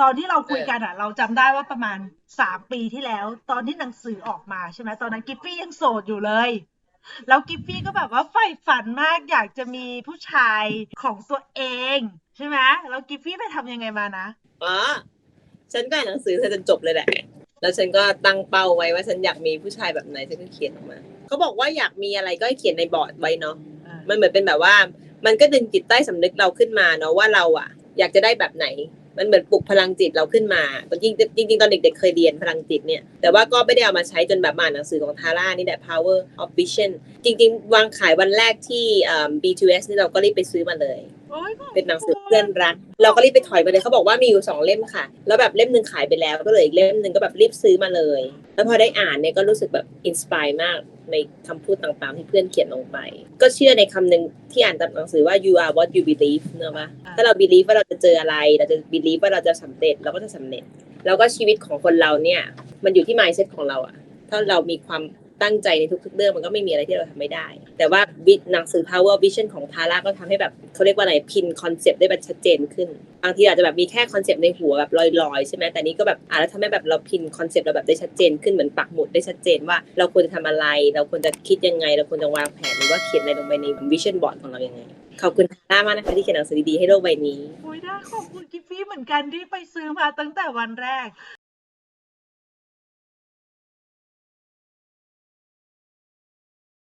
ตอนที่เราคุยกันอะ เราจำได้ว่าประมาณสามปีที่แล้ว ตอนที่หนังสือออกมาใช่ไหมตอนนั้นกิฟฟี่ยังโสดอยู่เลย แล้วกิฟฟี่ก็แบบว่าใฝ่ฝันมากอยากจะมีผู้ชายของตัวเองใช่ไหมแล้วกิฟฟี่ไปทำยังไงมานะอ๋อฉันก็อ่านหนังสือเธอจนจบเลยแหละ แล้วฉันก็ตั้งเป้าไว้ว่าฉันอยากมีผู้ชายแบบไหนฉันก็เขียนออกมาเขาบอกว่าอยากมีอะไรก็ให้เขียนในบอร์ดไว้เนาะมันเหมือนเป็นแบบว่า มันก็ดึงจิตใต้สำนึกเราขึ้นมาเนาะว่าเราอะอยากจะได้แบบไหน มันเหมือนปลุกพลังจิตเราขึ้นมาตอนจริงจริงตอนเด็กๆเคยเรียนพลังจิตเนี่ย แต่ว่าก็ไม่ได้เอามาใช้จนแบบมาอ่านหนังสือของทาร่านี่แหละ power of vision จริง ๆ วางขายวันแรกที่ B2S นี่เราก็รีบไปซื้อมาเลยเป็นหนังสือเพื่อนรัก เราก็รีบไปถอยมาเลยเขาบอกว่ามีอยู่สองเล่มค่ะ แล้วแบบเล่มหนึ่งขายไปแล้วก็เลยอีกเล่มหนึ่งก็แบบรีบซื้อมาเลย แล้วพอได้อ่านเนี่ยก็รู้สึกแบบอินสปายมากในคำพูดต่างๆที่เพื่อนเขียนลงไป ก็เชื่อในคำหนึ่งที่อ่านตามหนังสือว่า you are what you believe เนอะปะถ้าเรา believe ว่าเราจะเจออะไร เราจะ believe ว่าเราจะสำเร็จเราก็จะสำเร็จ แล้วก็ชีวิตของคนเราเนี่ย มันอยู่ที่ mindset ของเราอะถ้าเรามีความ ตั้งใจในทุกๆเรื่องมันก็ไม่มีอะไรที่เราทำไม่ได้ แต่ว่าวิหนังสือ power vision ของทาร่าก็ทำให้แบบเขาเรียกว่าอะไรพินคอนเซปต์ได้แบบชัดเจนขึ้น บางทีอาจจะแบบมีแค่คอนเซปต์ในหัวแบบลอยๆใช่ไหมแต่นี้ก็แบบอ่านแล้วทำให้แบบเราพินคอนเซปต์เราแบบได้ชัดเจนขึ้นเหมือนปักหมุดได้ชัดเจนว่าเราควรจะทำอะไร เราควรจะคิดยังไง เราควรจะวางแผนหรือว่าเขียนอะไรลงไปในวิชั่นบอร์ดของเรายังไงขอบคุณทาร่ามากนะคะที่เขียนหนังสือดีๆให้โลกใบนี้โอ้ยได้ขอบคุณกิฟฟี่เหมือนกันที่ไปซื้อมาตั้งแต่วันแรก